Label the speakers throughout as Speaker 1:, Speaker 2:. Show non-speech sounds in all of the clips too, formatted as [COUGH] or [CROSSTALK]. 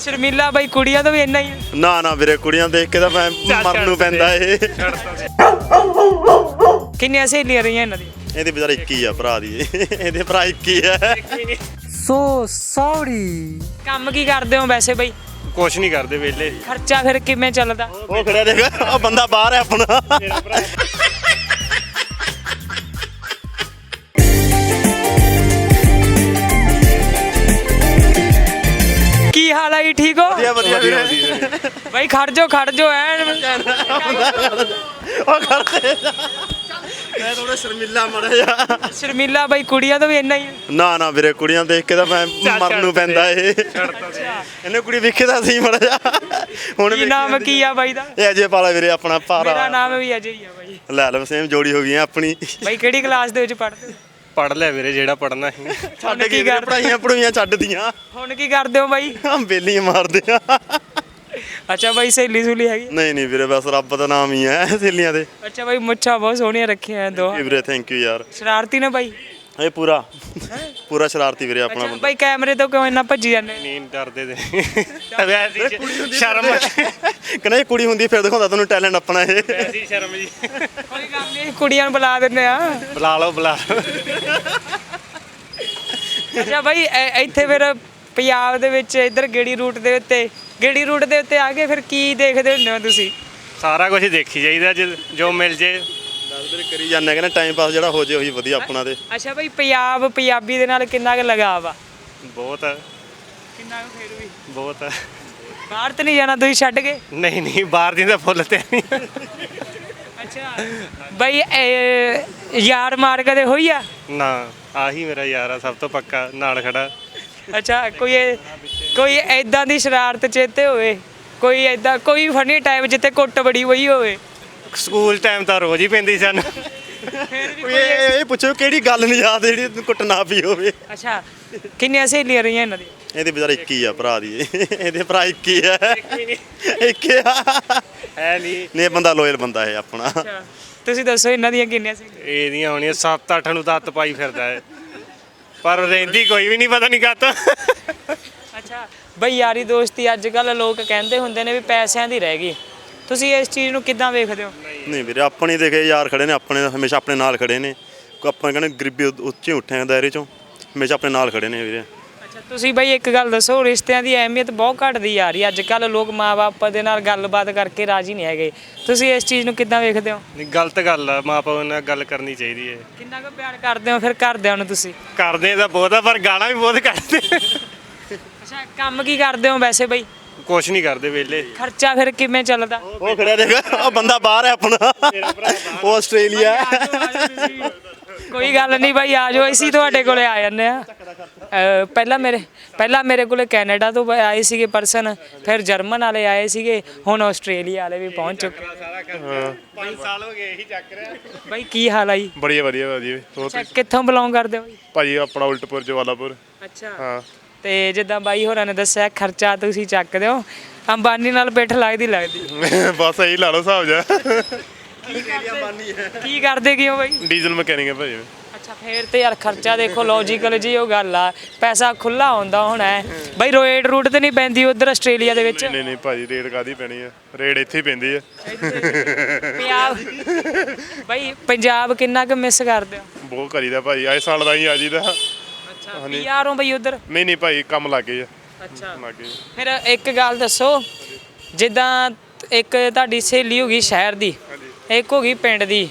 Speaker 1: ਸ਼ਰਮੀਲਾ ਬਾਈ ਕੁੜੀਆਂ ਤੋਂ ਵੀ ਇੰਨਾ ਹੀ ਹੈ।
Speaker 2: ਨਾ ਨਾ ਵੀਰੇ ਕੁੜੀਆਂ ਦੇਖ ਕੇ ਤਾਂ ਮੈਂ ਮਰਨ ਨੂੰ ਪੈਂਦਾ ਇਹ।
Speaker 1: ਕਿੰਨੀਆਂ ਸਹੇਲੀਆਂ ਰਹੀਆਂ ਇਹਨਾਂ ਦੀ
Speaker 2: ਇਹਦੇ ਵਿਚਾਰਾ ਇੱਕ ਹੀ ਆ ਭਰਾ ਦੀ। ਇਹਦੇ ਭਰਾ ਇੱਕ ਹੀ ਆ।
Speaker 1: So sorry. ਕੰਮ ਕੀ ਕਰਦੇ ਹੋ ਵੈਸੇ ਬਾਈ?
Speaker 3: ਕੁਛ ਨਹੀਂ ਕਰਦੇ ਵਿਹਲੇ
Speaker 1: ਖਰਚਾ ਫਿਰ ਕਿਵੇਂ ਚੱਲਦਾ?
Speaker 2: ਉਹ ਖੜਿਆ ਦੇਖ ਉਹ ਬੰਦਾ ਬਾਹਰ ਹੈ ਆਪਣਾ।
Speaker 1: ਜੀ ਠੀਕ ਹੋ?
Speaker 2: ਵਧੀਆ ਵਧੀਆ ਵੀਰੇ।
Speaker 1: ਬਾਈ ਖੜ ਜਾਓ ਖੜ ਜਾਓ ਐਨ।
Speaker 2: ਉਹ ਕਰਦੇ ਮੈਂ ਥੋੜਾ ਸ਼ਰਮਿਲਾ ਮੜਿਆ
Speaker 1: ਸ਼ਰਮੀਲਾ ਬਾਈ ਕੁੜੀਆਂ ਤੋਂ ਵੀ ਇੰਨਾ ਹੀ।
Speaker 2: ਨਾ ਨਾ ਵੀਰੇ ਕੁੜੀਆਂ ਦੇਖ ਕੇ ਤਾਂ ਮੈਂ ਮਰਨ ਨੂੰ ਪੈਂਦਾ ਇਹ। ਇਹਨੇ ਕੁੜੀ ਵੇਖੇ ਤਾਂ ਸੀ ਮੜਿਆ ਹੁਣ
Speaker 1: ਕੀ ਨਾਮ ਕੀ ਆ। ਬਾਈ ਦਾ?
Speaker 2: ਇਹ ਅਜੇ ਪਾਲਾ ਵੀਰੇ ਆਪਣਾ
Speaker 1: ਮੇਰਾ
Speaker 2: ਭਾਰਾ
Speaker 1: ਨਾਮ ਵੀ ਅਜੇ ਹੀ ਆ ਬਾਈ।
Speaker 2: ਲੈ ਲੈ ਸੇਮ ਜੋੜੀ ਹੋ ਗਈ ਆਪਣੀ।
Speaker 1: ਬਾਈ ਕਿਹੜੀ ਕਲਾਸ ਦੇ ਵਿੱਚ ਪੜ੍ਹਦੇ ਹੋ?
Speaker 3: ਪੜ ਲਿਆ ਵੀਰੇ ਜਿਹੜਾ ਪੜਨਾ ਹੈ।
Speaker 2: ਛੱਡ
Speaker 1: ਕੀ ਕਰਦੇ?
Speaker 2: ਪੜਾਈਆਂ ਪੜੂਈਆਂ ਛੱਡਦੀਆਂ।
Speaker 1: ਹੁਣ ਕੀ ਕਰਦੇ ਹੋ ਬਾਈ?
Speaker 2: ਬੇਲੀਆਂ ਮਾਰਦੇ ਆ।
Speaker 1: ਅੱਛਾ ਬਾਈ ਸਹੇਲੀ ਸੁਲੀ ਹੈਗੀ?
Speaker 2: ਨਹੀਂ ਨਹੀਂ ਵੀਰੇ ਬਸ ਰੱਬ ਦਾ ਨਾਮ ਹੀ ਹੈ ਸਹੇਲੀਆਂ ਦੇ।
Speaker 1: ਅੱਛਾ ਬਾਈ ਮੁੱਛਾਂ ਬਹੁਤ ਸੋਹਣੀਆਂ ਰੱਖੀਆਂ ਐ ਦੋ
Speaker 2: ਵੀਰੇ ਥੈਂਕ ਯੂ ਯਾਰ।
Speaker 1: ਸ਼ਰਾਰਤੀ ਨੇ ਬਾਈ।
Speaker 2: ਇਹ ਪੂਰਾ। ਪੂਰਾ ਸ਼ਰਾਰਤੀ ਵੀਰੇ ਆਪਣਾ ਬੰਦਾ
Speaker 1: ਬਾਈ ਕੈਮਰੇ ਤੋਂ ਕਿਉਂ ਇੰਨਾ ਭੱਜੀ ਜਾਂਦੇ?
Speaker 3: ਨੀਂਦ ਡਰਦੇ ਤੇ। ਵੈਸੀ ਸ਼ਰਮ।
Speaker 2: ਕਹਿੰਦਾ ਇਹ ਕੁੜੀ ਹੁੰਦੀ ਫਿਰ ਦਿਖਾਉਂਦਾ ਤੁਹਾਨੂੰ ਟੈਲੈਂਟ ਆਪਣਾ ਇਹ।
Speaker 3: ਵੈਸੀ ਸ਼ਰਮ ਜੀ।
Speaker 1: ਕੋਈ ਗੱਲ ਨਹੀਂ ਕੁੜੀਆਂ ਨੂੰ ਬੁਲਾ ਦਿੰਦੇ ਆ।
Speaker 3: ਬੁਲਾ ਲਓ ਬੁਲਾ
Speaker 1: ਅੱਛਾ ਇ- ਇੱਥੇ ਫਿਰ ਪੰਜਾਬ ਦੇ ਵਿੱਚ ਇੱਧਰ ਗੇੜੀ ਰੂਟ ਦੇ ਉੱਤੇ ਗੇੜੀ ਰੂਟ ਦੇ ਉੱਤੇ ਆ ਕੇ ਫਿਰ ਕੀ ਦੇਖਦੇ ਹੁੰਦੇ ਹੋ ਤੁਸੀਂ?
Speaker 3: ਸਾਰਾ ਕੁਝ ਦੇਖੀ ਜਾਈਦਾ ਜੇ- ਮਿਲ ਜੇ।
Speaker 2: ਵੀਰੇ ਕਰੀ ਜਾਂਦੇ ਕਹਿੰਦਾ ਟਾਈਮ ਪਾਸ ਜਿਹੜਾ ਹੋ ਜੇ ਉਹੀ ਵਧੀਆ ਆਪਣਾ ਤੇ।
Speaker 1: ਅੱਛਾ ਬਾਈ ਪੰਜਾਬ ਪੰਜਾਬੀ ਦੇ ਨਾਲ ਕਿੰਨਾ ਕੁ ਲਗਾਵ ਆ?
Speaker 3: ਬਹੁਤ
Speaker 1: ਕਿੰਨਾ ਕੁ ਫਿਰ ਵੀ?
Speaker 3: ਬਹੁਤ
Speaker 1: ਬਾਹਰ ਤੇ ਨਹੀਂ ਜਾਣਾ ਤੁਸੀਂ ਛੱਡ ਕੇ?
Speaker 3: ਨਹੀਂ ਨਹੀਂ ਬਾਹਰ ਦੀ ਤਾਂ ਫੁੱਲ ਤੇ ਨਹੀਂ।
Speaker 1: ਅੱਛਾ। ਬਾਈ ਇਹ ਯਾਰ ਮਾਰ ਕਦੇ ਹੋਈ ਆ?
Speaker 3: ਨਾ ਆਹੀ ਮੇਰਾ ਯਾਰ ਆ ਸਭ ਤੋਂ ਪੱਕਾ ਨਾਲ ਖੜਾ।
Speaker 1: ਅੱਛਾ ਕੋਈ ਕੋਈ ਐਦਾਂ ਦੀ ਸ਼ਰਾਰਤ ਚੇਤੇ ਹੋਵੇ? ਕੋਈ ਐਦਾਂ ਕੋਈ ਫਨੀ ਟਾਈਮ ਜਿੱਤੇ ਕੁੱਟ ਬੜੀ ਹੋਈ ਹੋਵੇ?
Speaker 3: ਸਕੂਲ ਟਾਈਮ ਤਾਂ ਰੋਜ਼ ਹੀ ਪੈਂਦੀ ਸਨ।
Speaker 2: ਇਹ ਪੁੱਛੋ ਕਿਹੜੀ ਗੱਲ ਨਹੀਂ ਯਾਦ ਜਿਹੜੀ ਤੈਨੂੰ ਕੁੱਟ ਨਾ ਪਈ ਹੋਵੇ।
Speaker 1: ਅੱਛਾ ਕਿੰਨੀਆਂ ਸਹੇਲੀਆਂ ਰਹੀਆਂ ਇਹਨਾਂ ਦੀ
Speaker 2: ਇਹਦੇ ਵਿਚਾਰਾ ਇੱਕ ਹੀ ਆ ਭਰਾ ਦੀ। ਇਹਦੇ ਭਰਾ ਇੱਕ ਹੀ ਆ। ਇੱਕ ਹੀ ਆ।
Speaker 3: ਹੈ ਨਹੀਂ।
Speaker 2: ਨੇ ਬੰਦਾ ਲੋਇਲ ਬੰਦਾ ਹੈ ਆਪਣਾ।
Speaker 1: ਅੱਛਾ ਤੁਸੀਂ ਦੱਸੋ ਇਹਨਾਂ ਦੀਆਂ ਕਿੰਨੀਆਂ ਸੀ
Speaker 3: ਇਹਦੀਆਂ ਹੋਣੀਆਂ 7-8 ਨੂੰ ਤਾਂ ਹੱਥ ਪਾਈ ਫਿਰਦਾ ਹੈ। ਪਰ ਰਹਿੰਦੀ ਕੋਈ ਵੀ ਨਹੀਂ ਪਤਾ ਨਹੀਂ ਕੱਤ
Speaker 1: ਅੱਛਾ ਬਈ ਯਾਰੀ ਦੋਸਤੀ ਅੱਜ ਕੱਲ ਲੋਕ ਕਹਿੰਦੇ ਹੁੰਦੇ ਨੇ ਵੀ ਪੈਸਿਆਂ ਦੀ ਰਹਿ ਗਈ। ਤੁਸੀਂ ਇਸ ਚੀਜ਼ ਨੂੰ ਕਿੱਦਾਂ ਵੇਖਦੇ ਹੋ?
Speaker 2: ਨਹੀਂ ਵੀਰੇ ਆਪਣੇ ਦੇਖੇ ਯਾਰ ਖੜੇ ਨੇ ਆਪਣੇ ਹਮੇਸ਼ਾ ਆਪਣੇ ਨਾਲ ਖੜੇ ਨੇ। ਕੋਈ ਆਪਾਂ ਕਹਿੰਦੇ ਗਰੀਬੀ ਉੱਚੇ ਉੱਠੇ ਆ ਦਾਇਰੇ ਚੋਂ ਹਮੇਸ਼ਾ ਆਪਣੇ ਨਾਲ ਖੜੇ ਨੇ ਵੀਰੇ।
Speaker 1: ਅੱਛਾ ਤੁਸੀਂ ਬਈ ਇੱਕ ਗੱਲ ਦੱਸੋ ਰਿਸ਼ਤਿਆਂ ਦੀ ਅਹਿਮੀਅਤ ਬਹੁਤ ਘਟਦੀ ਜਾ ਰਹੀ ਹੈ ਅੱਜ ਕੱਲ ਲੋਕ ਮਾਪੇ ਦੇ ਨਾਲ ਗੱਲਬਾਤ ਕਰਕੇ ਰਾਜੀ ਨਹੀਂ ਹੈਗੇ। ਤੁਸੀਂ ਇਸ ਚੀਜ਼ ਨੂੰ ਕਿੱਦਾਂ ਵੇਖਦੇ ਹੋ?
Speaker 3: ਨਹੀਂ ਗਲਤ ਗੱਲ ਆ ਮਾਂ ਪਿਓ ਨਾਲ ਗੱਲ ਕਰਨੀ ਚਾਹੀਦੀ ਹੈ
Speaker 1: ਕਿੰਨਾ ਕੁ ਪਿਆਰ ਕਰਦੇ ਹੋ ਫਿਰ ਘਰਦਿਆਂ ਨੂੰ ਤੁਸੀਂ?
Speaker 3: ਕਰਦੇ ਤਾਂ ਬਹੁਤ ਆ ਪਰ ਗਾਲਾਂ ਵੀ ਬਹੁਤ ਕੱਢਦੇ
Speaker 1: ਅੱਛਾ ਕੰਮ ਕੀ ਕਰਦੇ ਹੋ ਵੈਸੇ ਬਈ?
Speaker 3: ਕੁਛ ਨਹੀਂ ਕਰਦੇ ਵਿਹਲੇ।
Speaker 1: ਖਰਚਾ ਫਿਰ ਕਿਵੇਂ ਚੱਲਦਾ?
Speaker 2: ਉਹ ਖੜਿਆ ਦੇਖ ਉਹ ਬੰਦਾ ਬਾਹਰ ਹੈ ਆਪਣਾ। ਉਹ ਆਸਟ੍ਰੇਲੀਆ ਹੈ।
Speaker 1: ਕੋਈ ਗੱਲ ਨਹੀਂ ਬਾਈ ਆ ਜਾਓ ਅਸੀਂ ਤੁਹਾਡੇ ਕੋਲੇ ਆ ਜਾਂਦੇ ਆ ਅਹ ਪਹਿਲਾਂ ਮੇਰੇ ਪਹਿਲਾਂ ਮੇਰੇ ਕੋਲੇ ਕੈਨੇਡਾ ਤੋਂ ਆਏ ਸੀਗੇ ਪਰਸਨ ਫਿਰ ਜਰਮਨ ਵਾਲੇ ਆਏ ਸੀਗੇ ਹੁਣ ਆਸਟ੍ਰੇਲੀਆ ਵਾਲੇ ਵੀ ਪਹੁੰਚ ਚੁੱਕੇ।
Speaker 3: 5 ਸਾਲ ਹੋ ਗਏ ਇਹੀ ਚੱਕ ਰਿਹਾ।
Speaker 1: ਬਾਈ ਕੀ ਹਾਲ ਆ ਜੀ?
Speaker 4: ਬੜੀਆ ਵਧੀਆ ਵਧੀਆ। ਹੋਰ
Speaker 1: ਅੱਛਾ ਕਿੱਥੋਂ ਬਿਲੋਂਗ ਕਰਦੇ ਹੋ ਬਾਈ
Speaker 4: ਭਾਜੀ ਆਪਣਾ ਉਲਟਪੁਰ ਜਵਾਲਾਪੁਰ।
Speaker 1: ਅੱਛਾ।
Speaker 4: ਹਾਂ।
Speaker 1: ਤੇ ਜਿੱਦਾਂ ਬਾਈ ਹੋਰਾਂ ਨੇ ਦੱਸਿਆ ਖਰਚਾ ਤੁਸੀਂ ਚੱਕਦੇ ਹੋ ਅੰਬਾਨੀ ਨਾਲ ਪਿੱਠ ਲੱਗਦੀ ਲੱਗਦੀ। [LAUGHS]
Speaker 4: ਬਸ ਇਹੀ ਲਾ ਲਓ ਹਿਸਾਬ ਜਾ
Speaker 1: ਕੀ ਕਰਦੇ? ਕਿਉਂ ਬਾਈ?
Speaker 4: ਡੀਜ਼ਲ ਮਕੈਨਿਕ ਹੈ ਭਾਜੀ
Speaker 1: ਅੱਛਾ ਫੇਰ ਤੇ ਯਾਰ ਖਰਚਾ ਦੇਖੋ ਲੌਜੀਕਲ ਜੀ ਉਹ ਗੱਲ ਆ। ਪੈਸਾ ਖੁੱਲਾ ਆਉਂਦਾ ਹੋਣਾ ਹੈ। ਬਾਈ ਰੋਏਡ ਰੂਟ ਤੇ ਨਹੀਂ ਪੈਂਦੀ ਉਧਰ ਆਸਟ੍ਰੇਲੀਆ ਦੇ ਵਿੱਚ?
Speaker 4: ਨਹੀਂ ਨਹੀਂ ਭਾਜੀ ਰੇਡ ਕਾਦੀ ਪੈਣੀ ਆ? ਰੇਡ ਇੱਥੇ ਹੀ ਪੈਂਦੀ ਆ।
Speaker 1: ਪੰਜਾਬ ਬਾਈ ਪੰਜਾਬ ਕਿੰਨਾ ਕੁ ਮਿਸ ਕਰਦੇ ਹੋ?
Speaker 4: ਬਹੁਤ ਕਰੀਦਾ ਭਾਜੀ ਆਏ ਸਾਲ ਦਾ ਹੀ ਆ ਜੀਦਾ
Speaker 1: ਅੱਛਾ ਪੀਆਰ ਹੋ ਬਈ ਉਧਰ?
Speaker 4: ਨਹੀਂ ਨਹੀਂ ਭਾਈ ਕੰਮ ਲੱਗੇ ਆ।
Speaker 1: ਅੱਛਾ।
Speaker 4: ਲੱਗੇ
Speaker 1: ਫਿਰ ਇੱਕ ਗੱਲ ਦੱਸੋ ਜਿੱਦਾਂ ਇੱਕ ਤੁਹਾਡੀ ਸਹੇਲੀ ਹੋ ਗਈ ਸ਼ਹਿਰ ਦੀ ਇੱਕ ਹੋ ਗਈ ਪਿੰਡ ਦੀ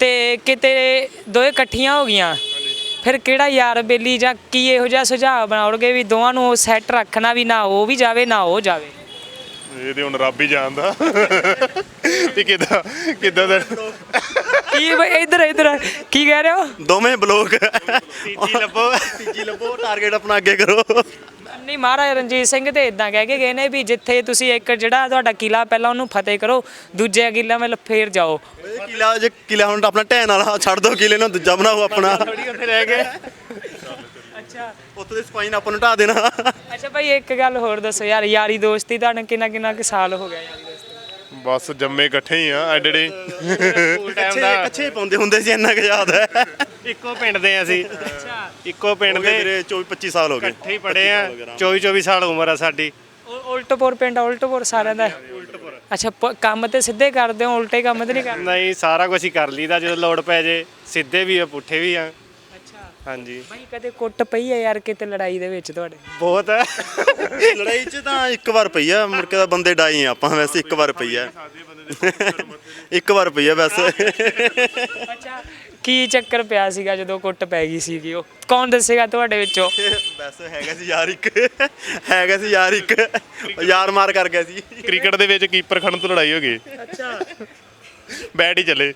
Speaker 1: ਤੇ ਕਿਤੇ ਦੋਏ ਇਕੱਠੀਆਂ ਹੋ ਗਈਆਂ ਫਿਰ ਕਿਹੜਾ ਯਾਰ ਬੇਲੀ ਜਾਂ ਕੀ ਇਹੋ ਜਿਹਾ ਸੁਝਾਅ ਬਣਾਉਣਗੇ ਵੀ ਦੋਵਾਂ ਨੂੰ ਸੈੱਟ ਰੱਖਣਾ ਵੀ ਨਾ ਉਹ ਵੀ ਜਾਵੇ ਨਾ ਉਹ ਜਾਵੇ?
Speaker 4: ਇਹ ਤੇ ਹੁਣ ਰੱਬ ਹੀ ਜਾਣਦਾ। ਵੀ ਕਿਦਾਂ ਕਿਦਾਂ ਦਾ?
Speaker 1: ਕੀ ਬਈ ਇੱਧਰ ਇੱਧਰ ਕੀ ਕਹਿ ਰਹੇ ਹੋ?
Speaker 2: ਦੋਵੇਂ ਬਲੋਕ।
Speaker 3: ਤੀਜੀ ਲੱਭੋ।
Speaker 2: ਤੀਜੀ ਲੱਭੋ ਟਾਰਗੇਟ ਆਪਣਾ ਅੱਗੇ ਕਰੋ।
Speaker 1: ਨਹੀਂ ਮਹਾਰਾਜ ਰਣਜੀਤ ਸਿੰਘ ਤੇ ਇਦਾਂ ਕਹਿ ਕੇ ਗਏ ਨੇ ਵੀ ਜਿੱਥੇ ਤੁਸੀਂ ਇੱਕ ਜਿਹੜਾ ਤੁਹਾਡਾ ਕਿਲਾ ਪਹਿਲਾਂ ਉਹਨੂੰ ਫਤਿਹ ਕਰੋ ਦੂਜੇ ਕਿਲਾ ਵੱਲ ਫੇਰ ਜਾਓ।
Speaker 2: ਇਹ ਕਿਲਾ ਜੇ ਕਿਲਾ ਹੁਣ ਤਾਂ ਆਪਣਾ ਢਹਿਣ ਵਾਲਾ ਛੱਡ ਦੋ ਕਿਲੇ ਨੂੰ ਦੂਜਾ ਬਣਾਓ ਆਪਣਾ।
Speaker 3: ਥੋੜੀ ਉੱਥੇ ਰਹਿ ਗਏ।
Speaker 1: ਅੱਛਾ।
Speaker 2: ਉੱਥੇ ਦੇ ਸਪਾਈਨ ਆਪਾਂ ਨੂੰ ਢਾ ਦੇਣਾ।
Speaker 1: ਅੱਛਾ ਭਾਈ ਇੱਕ ਗੱਲ ਹੋਰ ਦੱਸੋ ਯਾਰ ਯਾਰੀ ਦੋਸਤੀ ਤੁਹਾਨੂੰ ਕਿੰਨਾ ਕਿੰਨਾ ਕੁ ਸਾਲ ਹੋ ਗਿਆ ਯਾਰੀ
Speaker 4: ਬਸ ਜੰਮੇ ਇਕੱਠੇ ਹੀ ਆ ਐਡੜੇ
Speaker 3: ਸਕੂਲ ਟਾਈਮ
Speaker 2: ਕੱਛੇ
Speaker 3: ਦਾ।
Speaker 2: ਕੱਛੇ ਪਾਉਂਦੇ ਹੁੰਦੇ ਸੀ ਇੰਨਾ ਕਿ ਯਾਦ ਹੈ।
Speaker 3: ਇੱਕੋ ਪਿੰਡ ਦੇ ਅਸੀਂ।
Speaker 1: ਅੱਛਾ।
Speaker 3: ਇੱਕੋ ਪਿੰਡ ਦੇ।
Speaker 2: ਵੀਰੇ 24 25 ਸਾਲ ਹੋ ਗਏ।
Speaker 3: ਇਕੱਠੇ ਹੀ ਪੜੇ ਆ। 24 24 ਸਾਲ ਉਮਰ ਆ ਸਾਡੀ।
Speaker 1: ਉਲਟਪੁਰ ਪਿੰਡ ਉਲਟਪੁਰ ਸਾਰਿਆਂ ਦਾ। ਅੱਛਾ ਪ- ਕੰਮ ਤੇ ਸਿੱਧੇ ਕਰਦੇ ਹੋ ਉਲਟੇ ਕੰਮ ਤੇ ਨਹੀਂ ਕਰਦੇ?
Speaker 3: ਨਹੀਂ ਸਾਰਾ ਕੁਝ ਹੀ ਕਰ ਲਈਦਾ ਜਦੋਂ ਲੋੜ ਪੈ ਜੇ। ਸਿੱਧੇ ਵੀ ਆ ਪੁੱਠੇ ਵੀ ਆ।
Speaker 1: ਅੱਛਾ
Speaker 3: ਹਾਂਜੀ।
Speaker 1: ਬਾਈ ਕਦੇ ਕੁੱਟ ਪਈ ਹੈ ਯਾਰ ਕਿਤੇ ਲੜਾਈ ਦੇ ਵਿੱਚ ਤੁਹਾਡੇ?
Speaker 3: ਬਹੁਤ ਹੈ।
Speaker 2: ਲੜਾਈ 'ਚ ਤਾਂ ਇੱਕ ਵਾਰ ਪਈ ਆ ਮੁੜ ਕੇ ਤਾਂ ਬੰਦੇ ਡਾਈ ਆ ਆਪਾਂ ਵੈਸੇ ਇੱਕ ਵਾਰ ਪਈ ਆ। ਇੱਕ ਵਾਰ ਪਈ ਆ ਵੈਸੇ
Speaker 1: ਅੱਛਾ ਕੀ ਚੱਕਰ ਪਿਆ ਸੀਗਾ ਜਦੋਂ ਕੁੱਟ ਪੈ ਗਈ ਸੀਗੀ ਉਹ? ਕੌਣ ਦੱਸੇਗਾ ਤੁਹਾਡੇ ਵਿੱਚੋਂ?
Speaker 2: ਵੈਸੇ ਹੈਗਾ ਸੀ ਯਾਰ ਇੱਕ ਹੈਗਾ ਸੀ ਯਾਰ ਇੱਕ। ਯਾਰ ਮਾਰ ਕਰ ਗਿਆ ਸੀ।
Speaker 4: ਕ੍ਰਿਕਟ ਦੇ ਵਿੱਚ ਕੀਪਰ ਖੜਨ ਤੋਂ ਲੜਾਈ ਹੋ ਗਈ।
Speaker 1: ਅੱਛਾ।
Speaker 4: ਬੈਟ ਹੀ ਚੱਲੇ।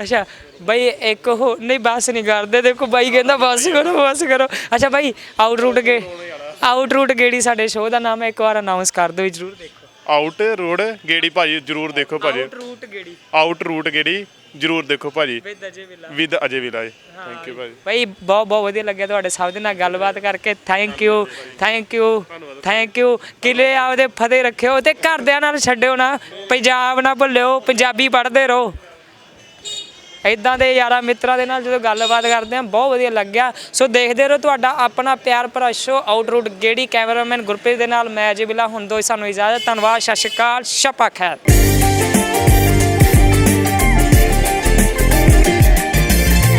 Speaker 1: ਅੱਛਾ ਬਾਈ ਇੱਕ ਹੋ ਨਹੀਂ ਬਸ ਨਹੀਂ ਕਰਦੇ ਦੇਖੋ ਬਾਈ ਕਹਿੰਦਾ ਬਸ ਕਰੋ ਬਸ ਕਰੋ। ਅੱਛਾ ਬਾਈ ਆਊਟ ਰੂਟ ਗੇ ਆਊਟ ਰੂਟ ਗੇੜੀ ਸਾਡੇ ਸ਼ੋਅ ਦਾ ਨਾਮ ਹੈ ਇੱਕ ਵਾਰ ਅਨਾਉਂਸ ਕਰ ਦਿਓ ਜਰੂਰ ਦੇਖੋ।
Speaker 4: ਆਊਟ ਰੋਡ ਗੇੜੀ ਭਾਜੀ ਜਰੂਰ ਦੇਖੋ ਭਾਜੀ।
Speaker 1: ਆਊਟ ਰੂਟ ਗੇੜੀ।
Speaker 4: ਆਊਟ ਰੂਟ ਗੇੜੀ ਜਰੂਰ ਦੇਖੋ ਭਾਜੀ।
Speaker 1: ਵਿਦ ਅਜੇ ਵਿਲਾ
Speaker 4: ਵਿਦ ਅਜੇ ਥੈਂਕ ਯੂ ਭਾਜੀ।
Speaker 1: ਭਾਈ ਬਹੁਤ ਬਹੁਤ ਵਧੀਆ ਲੱਗਿਆ ਤੁਹਾਡੇ ਸਭ ਦੇ ਨਾਲ ਗੱਲਬਾਤ ਕਰਕੇ। Thank you thank you thank you ਕਿਲੇ ਆਪਦੇ ਫਤਿਹ ਰੱਖਿਓ ਤੇ ਘਰਦਿਆਂ ਨਾਲ ਛੱਡਿਓ ਨਾ। ਪੰਜਾਬ ਨਾ ਭੁੱਲਿਓ ਪੰਜਾਬੀ ਪੜ੍ਹਦੇ ਰਹੋ। ਇਦਾਂ ਦੇ ਯਾਰਾਂ ਮਿੱਤਰਾਂ ਦੇ ਨਾਲ ਜਦੋਂ ਗੱਲਬਾਤ ਕਰਦੇ ਆ ਬਹੁਤ ਵਧੀਆ ਲੱਗਿਆ। ਸੋ ਦੇਖਦੇ ਰਹੋ ਤੁਹਾਡਾ ਆਪਣਾ ਪਿਆਰ ਭਰਾ ਸ਼ੋ ਆਊਟਰੂਟ ਗੇੜੀ ਕੈਮਰਾਮੈਨ ਗੁਰਪ੍ਰੀਤ ਦੇ ਨਾਲ ਮੈਂ ਅਜੇ ਬਿਲਾ ਹੁੰਦੋ ਸਾਨੂੰ ਇਜਾਜ਼ਤ, ਧੰਨਵਾਦ, ਸਤਿ ਸ਼੍ਰੀ ਅਕਾਲ ਸ਼ਪਾ ਖੈਰ।